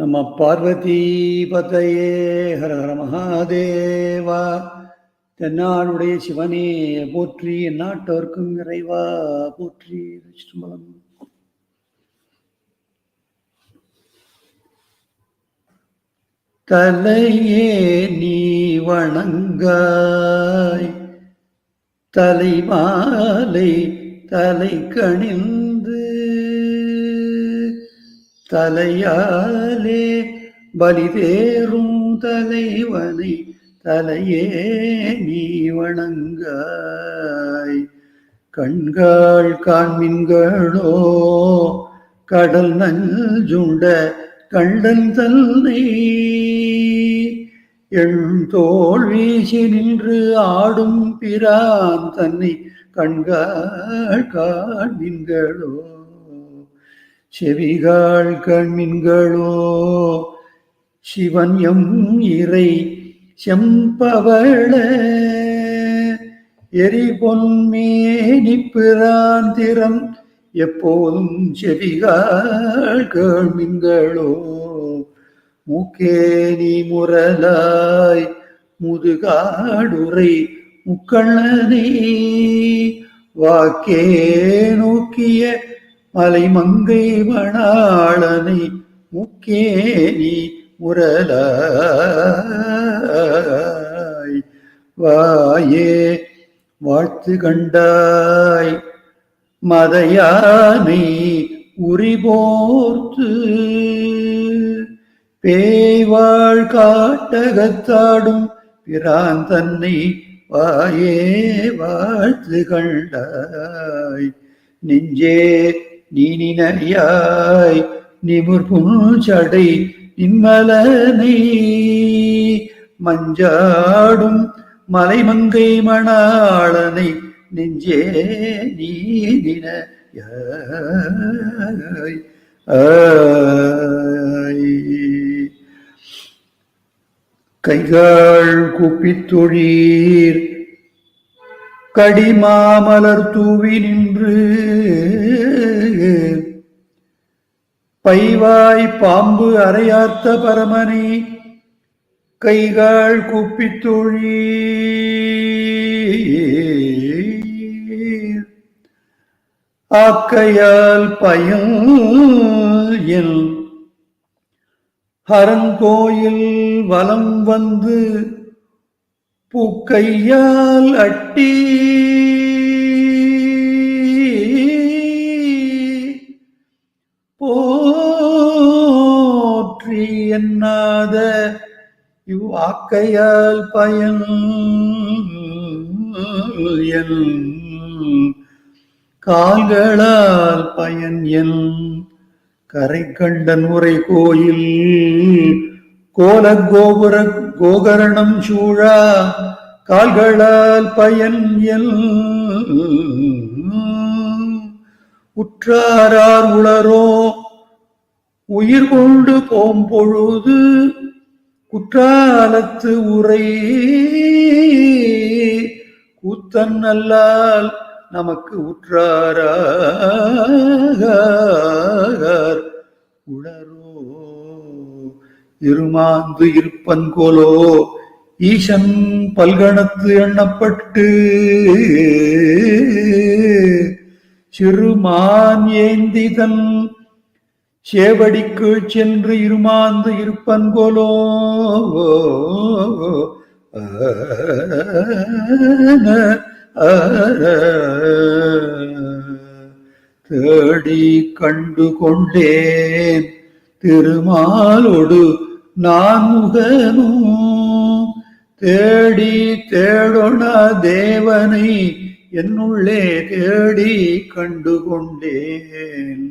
நம்ம பார்வதிபதையே ஹர ஹர மகாதேவா. தென்னாடுடைய சிவனே போற்றி எந்நாட்டோர்க்கும் இறைவா போற்றி. திருச்சிற்றம்பலம். தலையே நீ வணங்காய் தலைமாலை தலை கணின் தலையாலே பலிதேறும் தலைவனை தலையே நீ வணங்காய். கண்கள் காண்மின்களோ கடல் நஞ்சுண்ட கண்டன் தன்னை. என் தோல் வீசி நின்று ஆடும் பிரான் தன்னை கண்கள் காண்மின்களோ. செவிகாள் கண்மின்களோ சிவன் எம் இறை செம்பவள. எரி பிராந்திரம் எப்போதும் செவிகாள் கண்மின்களோ. மூக்கேனி முரலாய் முதுகாடுரை முக்கண்ணனே. வாக்கே நோக்கிய மலை மலைமங்கை மணாளனை முக்கேனி முரலாய் வாயே வாழ்த்து கண்டாய். மதையானை உரிபோர்த்து. பேய்வாழ் காட்டகத்தாடும் பிரான் தன்னை வாயே வாழ்த்து கண்டாய். நெஞ்சே நீ நினையாய் நிமுர் நின்மலனை மஞ்சாடும் மலைமங்கை மணாளனை நெஞ்சே நீ கைகால் குப்பித்தொழீர் கடிமாமலர் தூவி நின்று பைவாய் பாம்பு அரையார்த்த பரமனை கைகால் குப்பித் தொழீர் ஆக்கையால் பயம் என் ஹரங்கோயில் வலம் வந்து பூக்கையால் அட்டி. போற்றி என்னாத இவ்வாக்கையால் பயன் என் கால்களால் பயன் என் கரை கண்டன் உரை கோயில் கோல கோபுர கோகரணம் சூழா கால்களால் பயன் எல். உற்றாரார் உளரோ உயிர் கொண்டு போம்பொழுது குற்றாலத்து உரை கூத்தன் அல்லால் நமக்கு உற்றாரார் உளரோ இருமாந்து இருப்பன்கோலோ ஈசன் பல்கணத்து எண்ணப்பட்டு சிறுமான் ஏந்திதன் சேவடிக்கு சென்று இருமாந்து இருப்பன்கோலோ தேடி கண்டு கொண்டேன் திருமாலோடு நான் முகனும் தேடி தேடொண தேவனை என்னுள்ளே தேடி கண்டு கொண்டேன்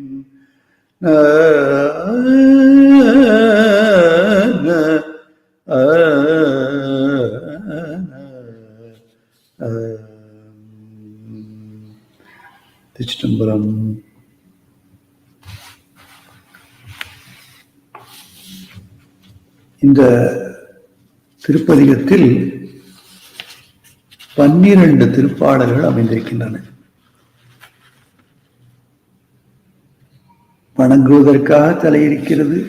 இந்த திருப்பதிகத்தில் பன்னிரண்டு திருப்பாடல்கள் அமைந்திருக்கின்றன. வணங்குவதற்காக தலையிருக்கிறது.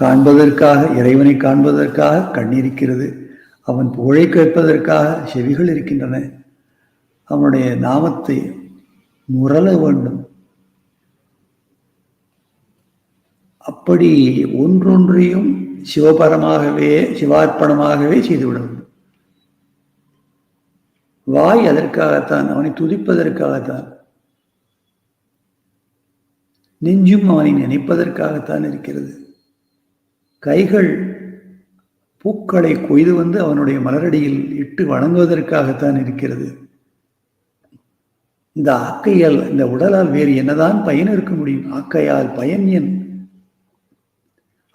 காண்பதற்காக இறைவனை காண்பதற்காக கண்ணிருக்கிறது. அவன் புகழை கேட்பதற்காக செவிகள் இருக்கின்றன. அவனுடைய நாமத்தை முரள வேண்டும். அப்படி ஒன்றொன்றையும் சிவபரமாகவே சிவார்ப்பணமாகவே செய்துவிட வேண்டும் வாய் அதற்காகத்தான் அவனை துதிப்பதற்காகத்தான் நெஞ்சும் அவனை நினைப்பதற்காகத்தான் இருக்கிறது. கைகள் பூக்களை கொய்து வந்து அவனுடைய மலரடியில் இட்டு வணங்குவதற்காகத்தான் இருக்கிறது. இந்த ஆக்கையால் இந்த உடலால் வேறு என்னதான் பயன் இருக்க முடியும்? ஆக்கையால் பயன் என்?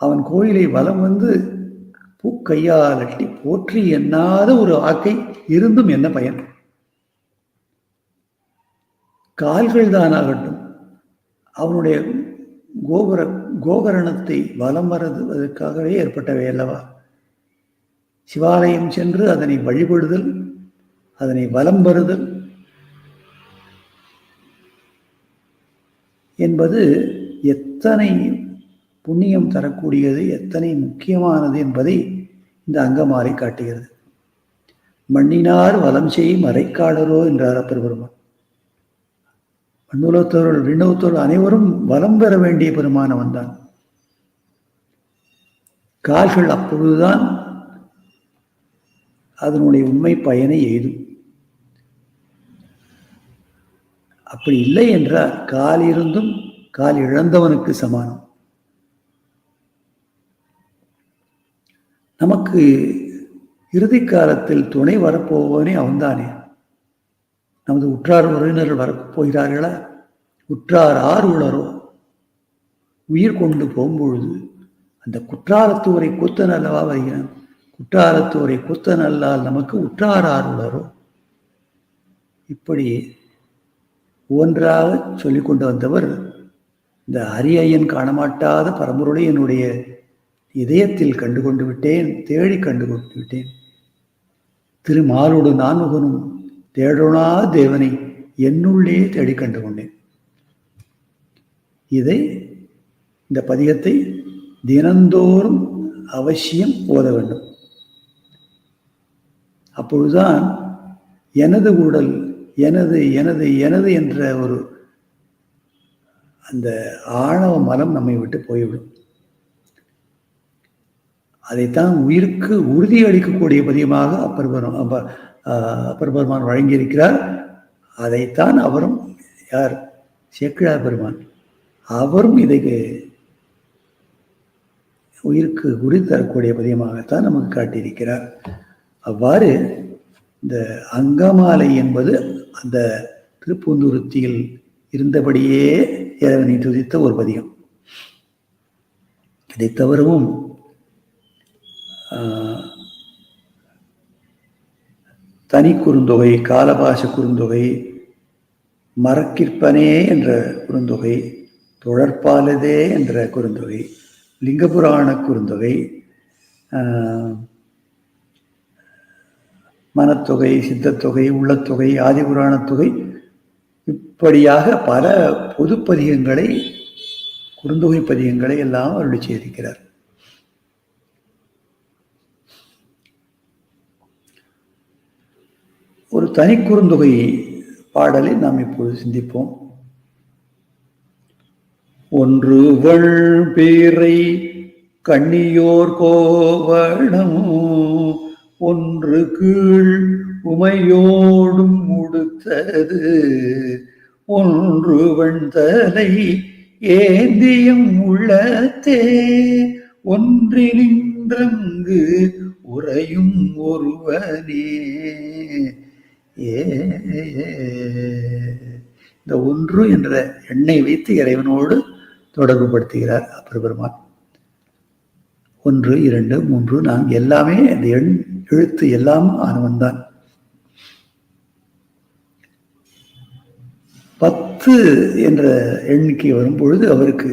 அவன் கோயிலை வலம் வந்து பூக்கையால் அட்டி போற்றி எண்ணாத ஒரு ஆக்கை இருந்தும் என்ன பயன்? கால்கள் தான் ஆகட்டும் அவனுடைய கோபுர கோகரணத்தை வலம் வருவதற்காகவே ஏற்பட்டவை அல்லவா? சிவாலயம் சென்று அதனை வழிபடுதல் அதனை வலம் வருதல் என்பது எத்தனை புண்ணியம் தரக்கூடியது எத்தனை முக்கியமானது என்பதை இந்த அங்கமாலை காட்டுகிறது. மண்ணினார் வலம் செய் மறைக்காடரோ என்றார் அப்பர் பெருமான் மண்ணுலத்தோர்கள் விண்ணவத்தோர்கள் அனைவரும் வலம் பெற வேண்டிய பெருமானவன் தான் கால்கள் அப்பொழுதுதான் அதனுடைய உண்மை பயனை எய்தும். அப்படி இல்லை என்றால் கால் இருந்தும் கால் இழந்தவனுக்கு சமானம். நமக்கு இறுதி காலத்தில் துணை வரப்போவனே அவன்தானே? நமது உற்றார் உறவினர்கள் வரப்போகிறார்களா உற்றார் ஆறு உளரோ உயிர் கொண்டு போகும்பொழுது அந்த குற்றாலத்தூரை கூத்தன் அல்லவா வருகிறான்? குற்றாலத்தூரை கூத்தன் அல்லால் நமக்கு உற்றார் ஆறு உளரோ இப்படி ஒன்றாக சொல்லிக்கொண்டு வந்தவர் இந்த அரியையன் காணமாட்டாத பரம்பொருளை என்னுடைய இதயத்தில் கண்டு கொண்டு விட்டேன் தேடி கண்டுகொண்டு விட்டேன். திருமாலோடு நான்முகனும் தேடோனா தேவனை என்னுள்ளே தேடி கண்டு கொண்டேன் இதை இந்த பதிகத்தை தினந்தோறும் அவசியம் ஓத வேண்டும். அப்பொழுதுதான் எனது உடல் எனது எனது எனது என்ற ஒரு அந்த ஆணவ மலம் நம்மை விட்டு போய்விடும். அதைத்தான் உயிருக்கு உறுதி அளிக்கக்கூடிய பதியமாக அப்பர் பெரும் அப்பர் பெருமான் வழங்கியிருக்கிறார். அதைத்தான் அவரும் யார்? சேக்கிழா பெருமான். அவரும் இதைக்கு உயிருக்கு உறுதி தரக்கூடிய பதியமாகத்தான் நமக்கு காட்டியிருக்கிறார். அவ்வாறு இந்த அங்கமாலை என்பது அந்த திருப்பூந்துருத்தியில் இருந்தபடியே இறைவனை துதித்த ஒரு பதியம் இதை தவிரவும் தனி குறுந்தொகை காலபாச குறுந்தொகை மரக்கிற்பனே என்ற குறுந்தொகை தொடர்பாலதே என்ற குறுந்தொகை லிங்கபுராண குறுந்தொகை மனத்தொகை சித்தத்தொகை உள்ளத்தொகை ஆதிபுராணத்தொகை இப்படியாக பல பொது பதிகங்களை குறுந்தொகை பதிகங்களை எல்லாம் அருளி செய்திருக்கிறார் ஒரு தனி குறுந்தொகை பாடலை நாம் இப்பொழுது சிந்திப்போம். ஒன்று பேரை கண்ணியோர் கோவணம் ஒன்று கீழ் உமையோடும் முடுத்தது ஒன்று வெண்தலை ஏந்தியம் உள்ளத்தே ஒன்றினின்றங்கு உறையும் ஒருவனே. இந்த ஒன்று என்ற எண்ணை வைத்து இறைவனோடு தொடர்பு படுத்துகிறார் அப்பர் பெருமான் ஒன்று இரண்டு மூன்று நான்கு எல்லாமே அந்த எண் எழுத்து எல்லாம் ஆனவன் தான் பத்து என்ற எண்ணிக்கை வரும்பொழுது அவருக்கு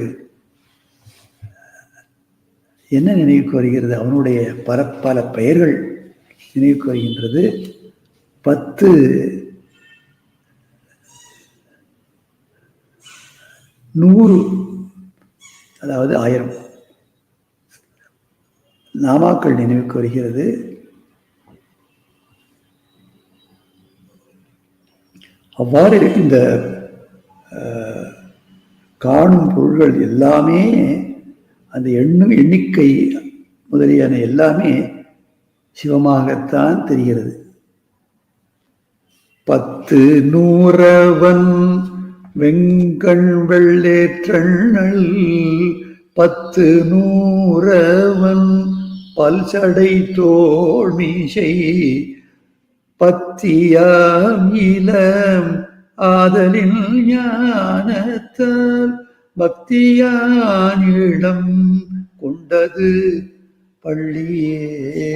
என்ன நினைவுக்கு வருகிறது? அவனுடைய பல பல பெயர்கள் நினைவுக்கு வருகின்றது. பத்து. நூறு. அதாவது ஆயிரம். நாமாக்கள் நினைவுக்கு வருகிறது. அவ்வாறு இந்த காணும் பொருள்கள் எல்லாமே அந்த எண்ணு எண்ணிக்கை முதலியான எல்லாமே சிவமாகத்தான் தெரிகிறது. பத்து நூறவன் வெங்கண் வெள்ளேற்றண்ணல் பத்து நூறவன் பல்சடை தோள் மீசை பத்தியாம் இளம் ஆதலில் ஞானத்தால் பக்தியான் இளம் கொண்டது பள்ளியே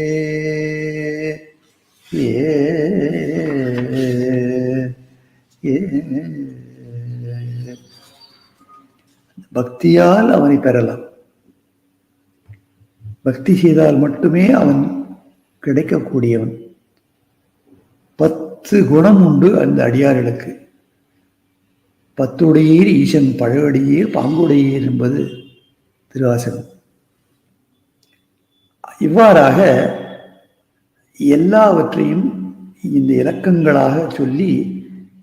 ஏ. பக்தியால் அவனை பெறலாம். பக்தி செய்தால் மட்டுமே அவன் கிடைக்கக்கூடியவன். பத்து குணம் உண்டு அந்த அடியார்களுக்கு. பத்துடையீர் ஈசன் பழவடியீர் பாங்குடையீர் என்பது திருவாசகம். இவ்வாறாக எல்லாவற்றையும் இந்த இலக்கங்களாக சொல்லி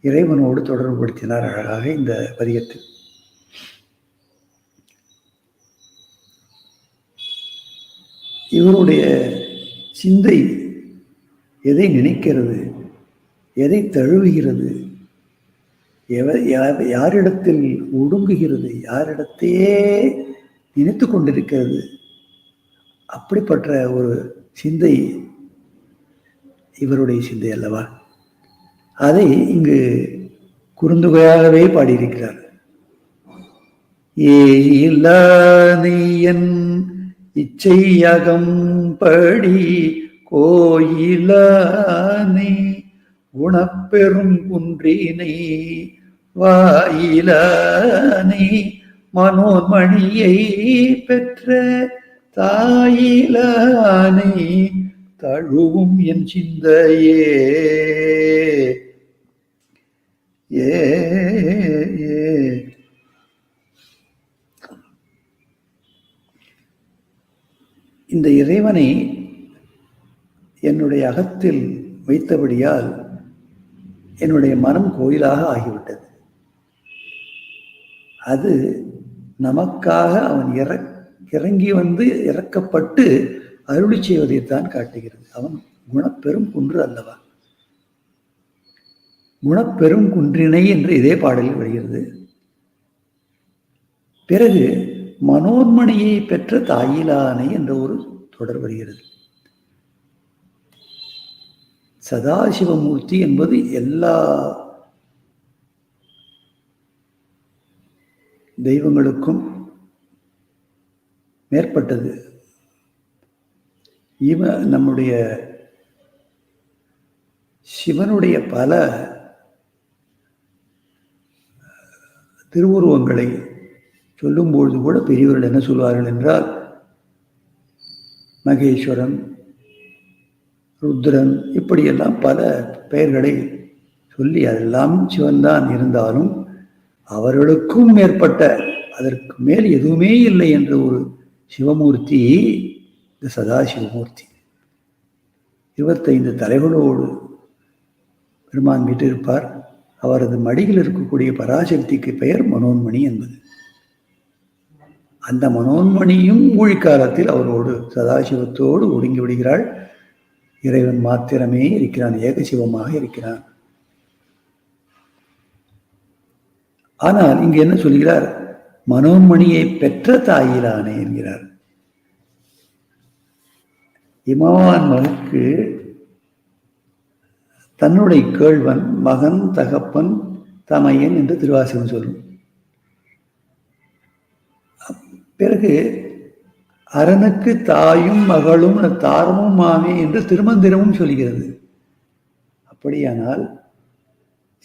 இறைவனோடு தொடர்புபடுத்தினார் அழகாக இந்த பதியத்தில் இவருடைய சிந்தை எதை நினைக்கிறது? எதை தழுவுகிறது? எவ- யாரிடத்தில் ஒடுங்குகிறது? யாரிடத்தையே நினைத்து கொண்டிருக்கிறது? அப்படிப்பட்ட ஒரு சிந்தை இவருடைய சிந்தை அல்லவா? அதை இங்கு குறுந்துகையாகவே பாடியிருக்கிறார். ஏன் இச்சையகம் படி கோயிலானே குணப்பெரும் குன்றினை வாயிலானே மனோன்மணியை பெற்ற தாயிலானே தழுவும் என் சிந்தையே. ஏ ஏ. இந்த இறைவனை என்னுடைய அகத்தில் வைத்தபடியால் என்னுடைய மனம் கோயிலாக ஆகிவிட்டது. அது நமக்காக அவன் இற இறங்கி வந்து இறக்கப்பட்டு அருளி செய்வதைத்தான் காட்டுகிறது. அவன் குணப்பெரும் குன்று அல்லவா? குணப்பெரும் குன்றினை என்று இதே பாடலில் வருகிறது. பிறகு மனோன்மணியை பெற்ற தாயிலானை என்ற ஒரு தொடர் வருகிறது. சதாசிவமூர்த்தி என்பது எல்லா தெய்வங்களுக்கும் மேற்பட்டது. இவ நம்முடைய சிவனுடைய பல திருவுருவங்களை சொல்லும்பொழுது கூட பெரியவர்கள் என்ன சொல்வார்கள் என்றால் மகேஸ்வரன் ருத்ரன் இப்படியெல்லாம் பல பெயர்களை சொல்லி அதெல்லாம் சிவன்தான் இருந்தாலும் அவர்களுக்கும் மேற்பட்ட அதற்கு மேல் எதுவுமே இல்லை என்ற ஒரு சிவமூர்த்தி இந்த சதாசிவமூர்த்தி. இருபத்தைந்து தலைகளோடு பெருமான் வீட்டிருப்பார். அவரது மடியில் இருக்கக்கூடிய பராசக்திக்கு பெயர் மனோன்மணி என்பது. அந்த மனோன்மணியும் ஊழிக்காலத்தில் அவரோடு சதாசிவத்தோடு ஒடுங்கி விடுகிறாள். இறைவன் மாத்திரமே இருக்கிறான் ஏகசிவமாக இருக்கிறான். ஆனால் இங்கு என்ன சொல்கிறார்? மனோன்மணியை பெற்ற தாயிலானே என்கிறார். இமவான் தன்னுடைய கேழ்வன் மகன் தகப்பன் தமையன் என்று திருவாசகம் சொல்லும். பிறகு அரணுக்கு தாயும் மகளும் தாரமும் மாமே என்று திருமந்திரமும் சொல்கிறது. அப்படியானால்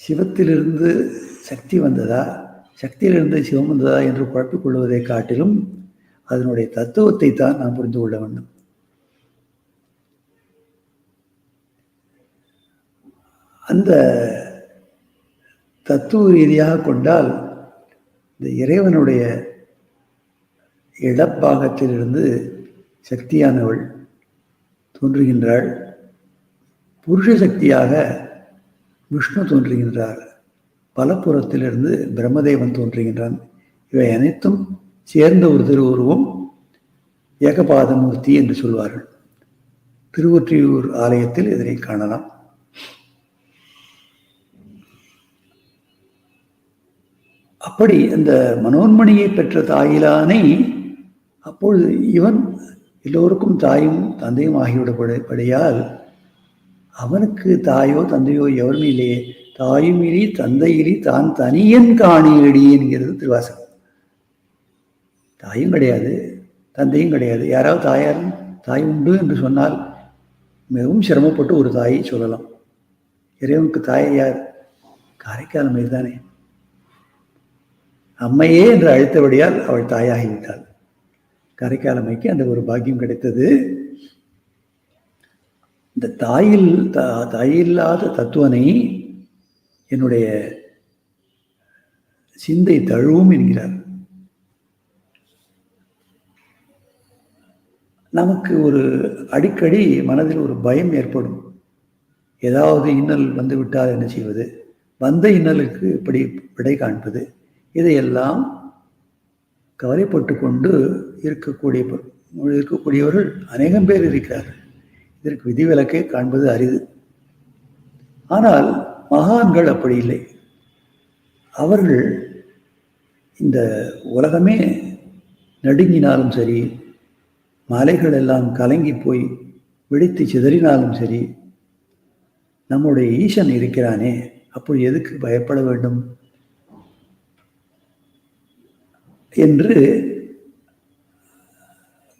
சிவத்திலிருந்து சக்தி வந்ததா? சக்தியிலிருந்து சிவம் வந்ததா? என்று குழப்பிக் கொள்வதை காட்டிலும் அதனுடைய தத்துவத்தை தான் நாம் புரிந்து கொள்ள வேண்டும். அந்த தத்துவ ரீதியாக கொண்டால் இந்த இறைவனுடைய இடப்பாகத்திலிருந்து சக்தியானவள் தோன்றுகின்றாள். புருஷ சக்தியாக விஷ்ணு தோன்றுகின்றார். பலப்புறத்திலிருந்து பிரம்மதேவன் தோன்றுகின்றான். இவை அனைத்தும் சேர்ந்த ஒரு திருவுருவம் ஏகபாதமூர்த்தி என்று சொல்வார்கள். திருவொற்றியூர் ஆலயத்தில் இதனை காணலாம். அப்படி அந்த மனோன்மணியை பெற்ற தாயிலானை அப்பொழுது இவன் எல்லோருக்கும் தாயும் தந்தையும் ஆகிவிடப்படையால் அவனுக்கு தாயோ தந்தையோ எவருமே இல்லையே. தாயும் இலி தந்தையிலி தான் தனியன் காணியடி என்கிறது திருவாசகம். தாயும் கிடையாது தந்தையும் கிடையாது. யாராவது தாயார் தாய் உண்டு என்று சொன்னால் மிகவும் சிரமப்பட்டு ஒரு தாயை சொல்லலாம். இறைவனுக்கு தாயை யார்? காரைக்கால் தானே அம்மையே என்று அழைத்தபடியால் அவள் தாயாகிவிட்டாள். கரைக்கால் அம்மைக்கு அந்த ஒரு பாக்கியம் கிடைத்தது. இந்த தாயில் தாயில்லாத தத்துவனை என்னுடைய சிந்தை தழுவும் என்கிறார். நமக்கு ஒரு அடிக்கடி மனதில் ஒரு பயம் ஏற்படும். ஏதாவது இன்னல் வந்து விட்டால் என்ன செய்வது? வந்த இன்னலுக்கு இப்படி விடை காண்பது. இதையெல்லாம் கவலைப்பட்டு கொண்டு இருக்கக்கூடிய இருக்கக்கூடியவர்கள் அநேகம் பேர் இருக்கிறார்கள். இதற்கு விதிவிலக்கை காண்பது அரிது. ஆனால் மகான்கள் அப்படி இல்லை. அவர்கள் இந்த உலகமே நடுங்கினாலும் சரி மலைகள் எல்லாம் கலங்கி போய் வெடித்து சிதறினாலும் சரி நம்முடைய ஈசன் இருக்கிறானே அப்படி எதுக்கு பயப்பட வேண்டும்? என்று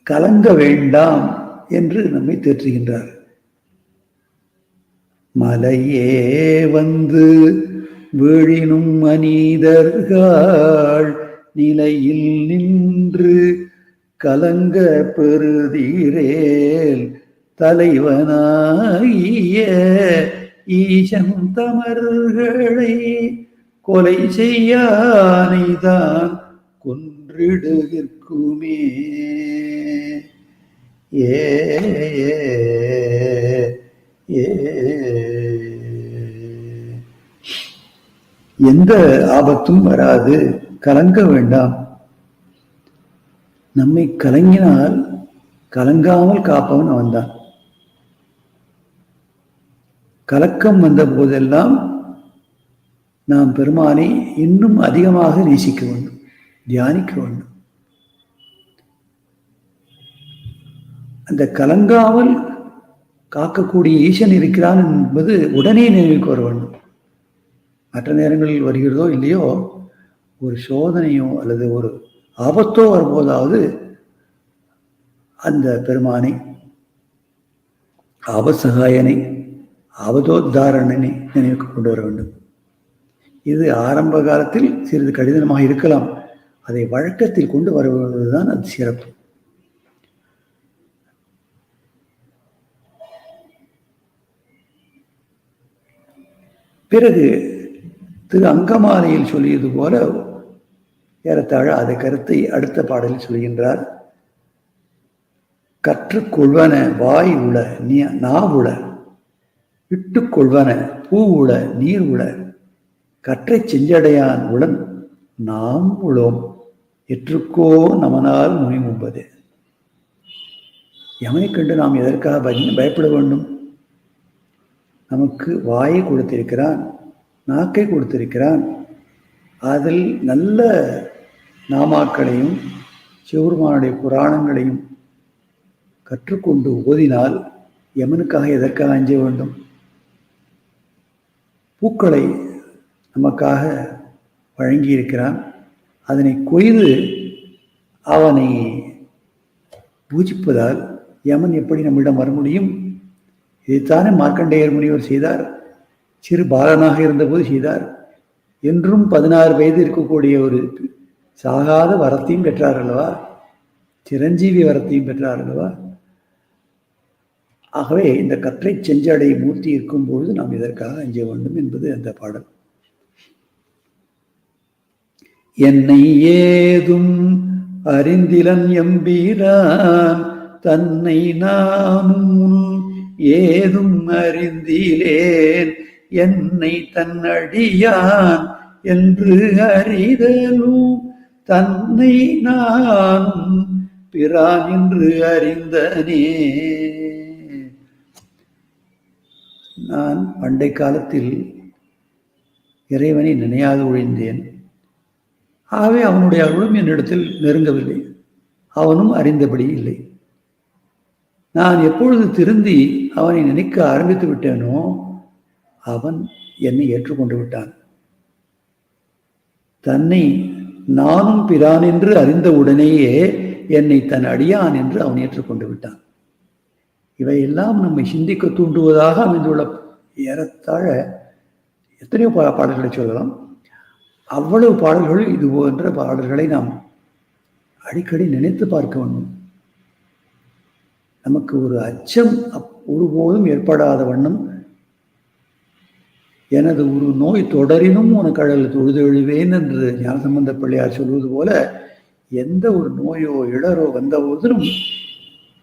கலங்க வேண்டாம் என்று நம்மை தேற்றுகின்றார். மலையே வந்து வீழினும் மனிதர்கள் நிலையில் நின்று கலங்க பெறுதீரேல் தலைவனாகிய ஈசன் தமர்களை கொலை செய்யானைதான் கொன்றிடுகிற்குமே. ஏ ஏ எந்த ஆபத்தும் வராது. கலங்க வேண்டாம். நம்மை கலங்கினால் கலங்காமல் காப்பவன் அவன்தான். கலக்கம் வந்த போதெல்லாம் நாம் பெருமானை இன்னும் அதிகமாக நேசிக்க வேண்டும். தியானிக்க வேண்டும் அந்த கலங்காமல் காக்கக்கூடிய ஈசன் இருக்கிறான் என்பது உடனே நினைவுக்கு வர வேண்டும் மற்ற நேரங்களில் வருகிறதோ இல்லையோ ஒரு சோதனையோ அல்லது ஒரு ஆபத்தோ வரும்போதாவது அந்த பெருமானை ஆபசகாயனை ஆபதோத்தாரணனை நினைவுக்கு கொண்டு வர வேண்டும். இது ஆரம்ப காலத்தில் சிறிது கடினமாக இருக்கலாம். அதை வழக்கத்தில் கொண்டு வருவதுதான் அது சிறப்பு. பிறகு திரு அங்கமாலையில் சொல்லியது போல ஏறத்தாழ அதை கருத்தை அடுத்த பாடலில் சொல்கின்றார். கற்றுக்கொள்வன வாய் உள நீ நாவுள இட்டுக்கொள்வன பூ உள நீர் உள கற்றை செஞ்சடையான் உடன் நாம் உளோம். எற்றுக்கோ நமனால் முனிமும்பது யமனை கண்டு நாம் எதற்காக பயப்பட வேண்டும்? நமக்கு வாயை கொடுத்திருக்கிறான் நாக்கை கொடுத்திருக்கிறான். அதில் நல்ல நாமாக்களையும் சிவருமானுடைய புராணங்களையும் கற்றுக்கொண்டு ஓதினால் யமனுக்காக எதற்காக அஞ்ச வேண்டும்? பூக்களை நமக்காக வழங்கியிருக்கிறான். அதனை கொய்து அவனை பூஜிப்பதால் யமன் எப்படி நம்மிடம் வர முடியும்? இதைத்தானே மார்க்கண்டேயர் முனிவர் செய்தார். சிறு பாலனாக இருந்தபோது செய்தார். என்றும் பதினாறு வயது இருக்கக்கூடிய ஒரு சாகாத வரத்தையும் பெற்றார் அல்லவா? சிரஞ்சீவி வரத்தையும் பெற்றார் அல்லவா? ஆகவே இந்த கற்றை செஞ்சடை மூர்த்தி இருக்கும் பொழுது நாம் இதற்காக அஞ்ச வேண்டும் என்பது அந்த பாடல். என்னை ஏதும் அறிந்திலன் எம்பீரான் தன்னை நானும் ஏதும் அறிந்திலேன் என்னை தன்னடியான் என்று அறிதலும் தன்னை நானும் பிரான் என்று அறிந்தனே. நான் பண்டை காலத்தில் இறைவனை நினையாது ஒழிந்தேன் ஆகவே அவனுடைய அருளும் என்னிடத்தில் நெருங்கவில்லை. அவனும் அறிந்தபடி இல்லை. நான் எப்பொழுது திருந்தி அவனை நினைக்க ஆரம்பித்து விட்டேனோ அவன் என்னை ஏற்றுக்கொண்டு விட்டான். தன்னை நானும் பிரான் என்று அறிந்த உடனேயே என்னை தன் அடியான் என்று அவன் ஏற்றுக்கொண்டு விட்டான். இவையெல்லாம் நம்மை சிந்திக்க தூண்டுவதாக அமைந்துள்ள ஏறத்தாழ எத்தனையோ பா பாடல்களை சொல்லலாம். அவ்வளவு பாடல்கள் இது போன்ற பாடல்களை நாம் அடிக்கடி நினைத்து பார்க்க வேண்டும். நமக்கு ஒரு அச்சம் அப் ஒருபோதும் ஏற்படாத வண்ணம் எனது ஒரு நோய் தொடரினும் உனக்கு அழல் தொழுதெழுவேன் என்று ஞானசம்பந்த பிள்ளையார் சொல்வது போல எந்த ஒரு நோயோ இடரோ வந்தபோதிலும்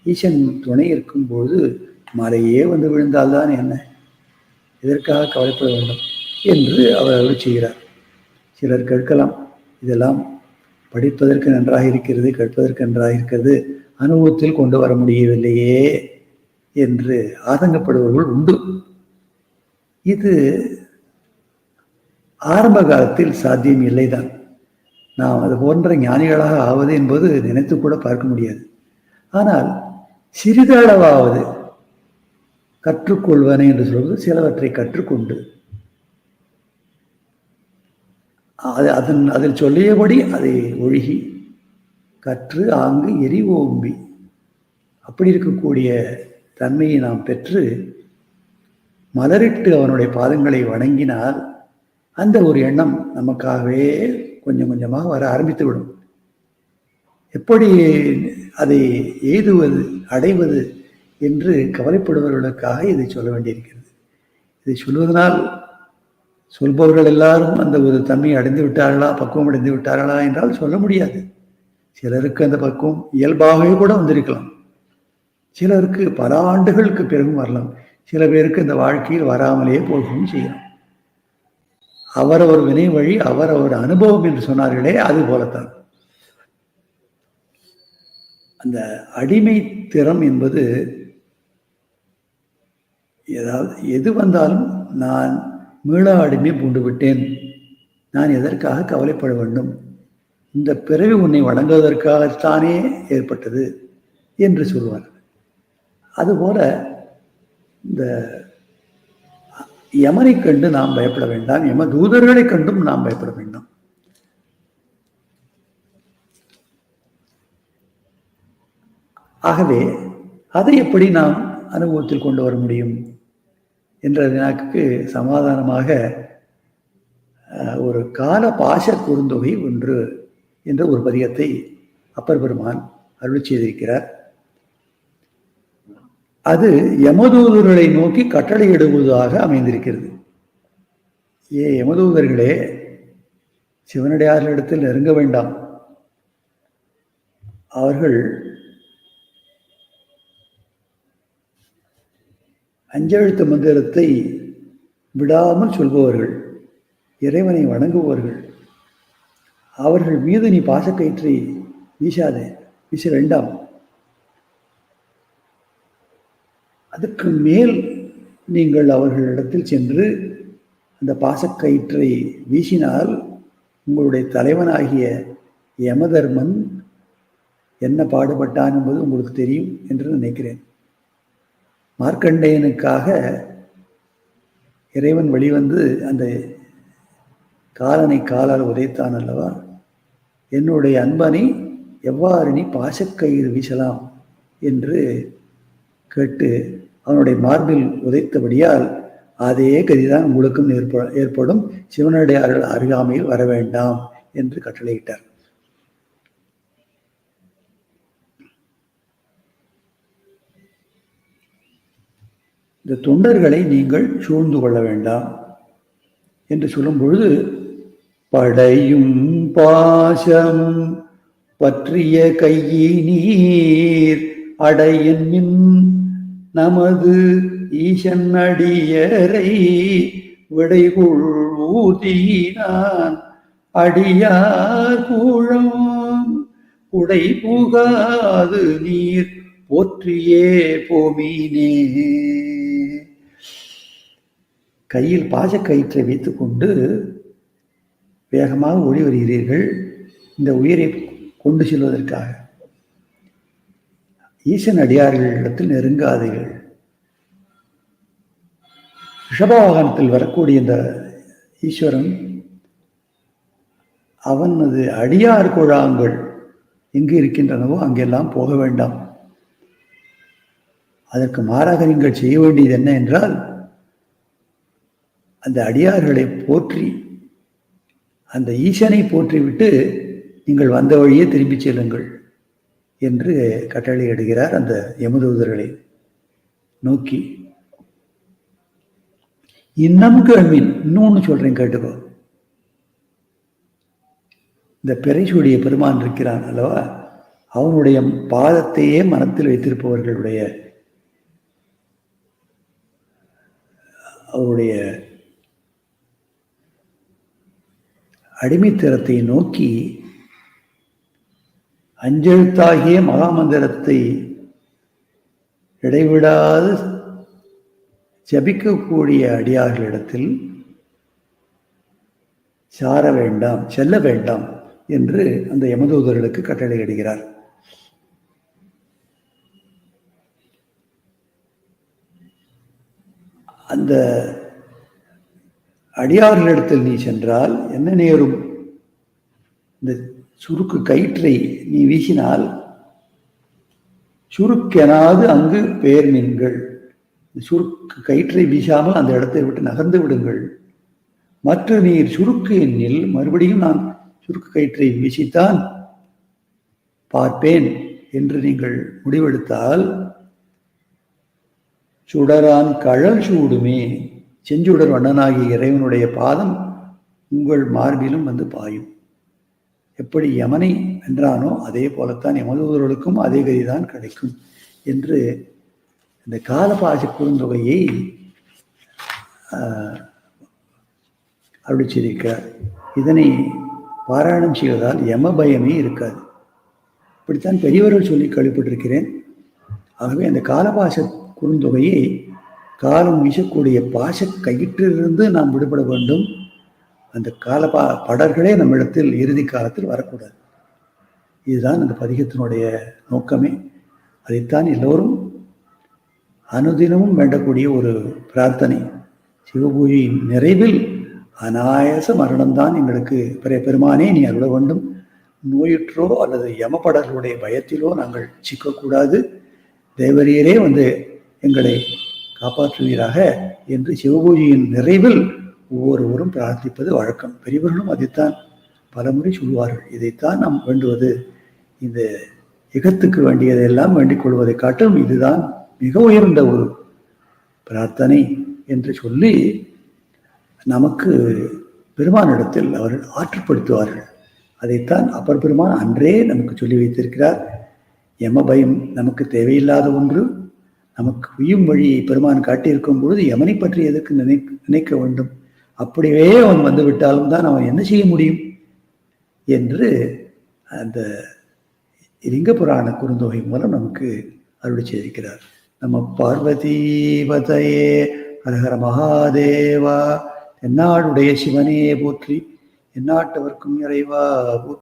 ஈசன் துணை இருக்கும்போது மலையே வந்து விழுந்தால்தான் என்ன? இதற்காக கவலைப்பட வேண்டும் என்று அவர் அருள் செய்கிறார். சிலர் கேட்கலாம் இதெல்லாம் படிப்பதற்கு நன்றாக இருக்கிறது கேட்பதற்கு நன்றாக இருக்கிறது அனுபவத்தில் கொண்டு வர முடியவில்லையே என்று ஆதங்கப்படுபவர்கள் உண்டு. இது ஆரம்ப காலத்தில் சாத்தியம் இல்லைதான். நாம் அது போன்ற ஞானிகளாக ஆவது என்பது நினைத்து கூட பார்க்க முடியாது. ஆனால் சிறிதளவாவது கற்றுக்கொள்வனே என்று சொல்வது சிலவற்றை கற்றுக்கொண்டு அது அதன் அதில் சொல்லியபடி அதை ஒழுகி கற்று ஆங்கு எரி ஓம்பி. அப்படி இருக்கக்கூடிய தன்மையை நாம் பெற்று மலரிட்டு அவனுடைய பாதங்களை வணங்கினால் அந்த ஒரு எண்ணம் நமக்காகவே கொஞ்சம் கொஞ்சமாக வர ஆரம்பித்து விடும் எப்படி அதை எய்துவது அடைவது என்று கவலைப்படுபவர்களுக்காக இதை சொல்ல வேண்டியிருக்கிறது. இதை சொல்வதனால் சொல்பவர்கள் எல்லாரும் அந்த ஒரு தன்மையை அடைந்து விட்டார்களா பக்குவம் அடைந்து விட்டார்களா என்றால் சொல்ல முடியாது. சிலருக்கு அந்த பக்குவம் இயல்பாகவே கூட வந்திருக்கலாம். சிலருக்கு பல ஆண்டுகளுக்கு பிறகும் வரலாம். சில பேருக்கு இந்த வாழ்க்கையில் வராமலே போகவும் செய்யலாம். அவரவர் வினை வழி அவரவர் அனுபவம் என்று சொன்னார்களே அது போலத்தான். அந்த அடிமை திறம் என்பது ஏதாவது எது வந்தாலும் நான் மீளா அடிமை பூண்டு விட்டேன். நான் எதற்காக கவலைப்பட வேண்டும்? இந்த பிறவி உன்னை வழங்குவதற்காகத்தானே ஏற்பட்டது என்று சொல்வார். அதுபோல இந்த யமனை கண்டு நாம் பயப்பட வேண்டாம். யம தூதர்களை கண்டும் நாம் பயப்பட வேண்டாம். ஆகவே அதை எப்படி நாம் அனுபவத்தில் கொண்டு வர முடியும்? என்ற வினாக்கு சமாதானமாக ஒரு கால பாச குறுந்தொகை ஒன்று என்ற ஒரு பதிகத்தை அப்பர் பெருமான் அருள் செய்திருக்கிறார். அது யமதூதர்களை நோக்கி கட்டளையிடுவதாக அமைந்திருக்கிறது. ஏ யமதூதர்களே சிவனடியார்களிடத்தில் நெருங்க வேண்டாம். அவர்கள் அஞ்செழுத்து மந்திரத்தை விடாமல் சொல்பவர்கள் இறைவனை வணங்குபவர்கள். அவர்கள் மீது நீ பாசக்கயிற்றை வீசாதே. வீச வேண்டாம். அதுக்கு மேல் நீங்கள் அவர்களிடத்தில் சென்று அந்த பாசக்கயிற்றை வீசினால் உங்களுடைய தலைவனாகிய யமதர்மன் என்ன பாடுபட்டான் என்பது உங்களுக்கு தெரியும் என்று நினைக்கிறேன். மார்க்கண்டேயனுக்காக இறைவன் வெளிவந்து அந்த காலனை காலால் உதைத்தான் அல்லவா? என்னுடைய அன்பனை எவ்வாறு நீ பாசக்கயிறு வீசலாம்? என்று கேட்டு அவனுடைய மார்பில் உதைத்தபடியால் அதே கதிதான் உங்களுக்கும் ஏற்ப ஏற்படும். சிவனுடைய அருகாமையில் வர வேண்டாம் என்று கட்டளையிட்டார். இந்த தொண்டர்களை நீங்கள் சூழ்ந்து கொள்ள வேண்டாம் என்று சொல்லும் பொழுது படையும் பாசம் பற்றிய கையினீர் அடையின் நமது ஈசன் அடியரை விடைகுள் ஊதினான். அடியார் கூழம் உடை புகாது நீர் போற்றியே போமீனே. கையில் பாசக்கயிற்றை வைத்துக்கொண்டு வேகமாக ஓடி வருகிறீர்கள். இந்த உயிரை கொண்டு செல்வதற்காக. ஈசன் அடியார்களிடத்தில் நெருங்காதீர்கள். ரிஷபவாகனத்தில் வரக்கூடிய இந்த ஈஸ்வரன் அவனது அடியார் குழாங்கள் எங்கு இருக்கின்றனவோ அங்கெல்லாம் போக வேண்டாம். அதற்கு மாறாக நீங்கள் செய்ய வேண்டியது என்ன என்றால் அந்த அடியார்களை போற்றி அந்த ஈசனை போற்றிவிட்டு நீங்கள் வந்த வழியே திரும்பிச் செல்லுங்கள் என்று கட்டளை இடுகிறார் அந்த யமதூதர்களை. நோக்கி இன்னும் கேள்வின் இன்னொன்று சொல்றேன் கேட்டுக்கோ. இந்த பிறைசூடிய பெருமான் இருக்கிறான் அல்லவா? அவனுடைய பாதத்தையே மனத்தில் வைத்திருப்பவர்களுடைய அவருடைய அடிமைத்தரத்தை நோக்கி அஞ்செழுத்தாகிய மகாமந்திரத்தை இடைவிடாது ஜபிக்கக்கூடிய அடியார்களிடத்தில் சார வேண்டாம் செல்ல வேண்டாம் என்று அந்த யமதூதர்களுக்கு கட்டளை இடுகிறார். அந்த அடியார்களிடத்தில் நீ சென்றால் என்ன நேரும்? இந்த சுருக்கு கயிற்றை நீ வீசினால் சுருக்கெனாது அங்கு பேர் இந்த சுருக்கு கயிற்றை வீசாமல் அந்த இடத்தை விட்டு நகர்ந்து விடுங்கள். மற்ற நீர் சுருக்கு எண்ணில் மறுபடியும் நான் சுருக்கு கயிற்றை வீசித்தான் பார்ப்பேன் என்று நீங்கள் முடிவெடுத்தால் சுடரான் கழல் சூடுமே. செஞ்சுடர் வண்ணனாகிய இறைவனுடைய பாதம் உங்கள் மார்பிலும் வந்து பாயும். எப்படி யமனை வென்றானோ அதே போலத்தான் யமதூதர்களுக்கும் அதே கதிதான் கிடைக்கும் என்று இந்த காலபாசி குறுந்தொகையை அப்படி செய்திருக்கிறார் இதனை பாராயணம் செய்வதால் யம பயமே இருக்காது. இப்படித்தான் பெரியவர்கள் சொல்லி கேள்விப்பட்டிருக்கிறேன். ஆகவே அந்த காலபாச குறுந்தொகையை காலம் வீசக்கூடிய பாச கயிற்றிலிருந்து நாம் விடுபட வேண்டும். அந்த கால பா படர்களே நம்மிடத்தில் இறுதி காலத்தில் வரக்கூடாது. இதுதான் அந்த பதிகத்தினுடைய நோக்கமே. அதைத்தான் எல்லோரும் அனுதினமும் வேண்டக்கூடிய ஒரு பிரார்த்தனை. சிவபூஜையின் நிறைவில் அநாயச மரணம்தான் எங்களுக்கு பெரிய பெருமானே நீ அருள வேண்டும். நோயுற்றோ அல்லது யமப்படர்களுடைய பயத்திலோ நாங்கள் சிக்கக்கூடாது. தேவரியரே வந்து எங்களை காப்பாற்றுவீராக என்று சிவபூஜையின் நிறைவில் ஒவ்வொருவரும் பிரார்த்திப்பது வழக்கம். பெரியவர்களும் அதைத்தான் பலமுறை சொல்வார்கள் இதைத்தான் நாம் வேண்டுவது. இந்த யுகத்துக்கு வேண்டியதையெல்லாம் வேண்டிக் கொள்வதை காட்டும் இதுதான் மிக உயர்ந்த ஒரு பிரார்த்தனை என்று சொல்லி நமக்கு பெருமானிடத்தில் அவர்கள் ஆற்றுப்படுத்துவார்கள். அதைத்தான் அப்பர் பெருமான் அன்றே நமக்கு சொல்லி வைத்திருக்கிறார். எம பயம் நமக்கு தேவையில்லாத ஒன்று. நமக்கு உயும் வழியை பெருமான் காட்டியிருக்கும் பொழுது யமனை பற்றி எதற்கு நினை நினைக்க வேண்டும்? அப்படியே அவன் வந்து விட்டாலும் தான் அவன் என்ன செய்ய முடியும்? என்று அந்த லிங்க புராண குறுந்தொகை மூலம் நமக்கு அருளி செய்திருக்கிறார். நம்ம பார்வதீபதையே ஹரஹர மகாதேவா என்னாடுடைய சிவனே போற்றி எந்நாட்டவர்க்கும் இறைவா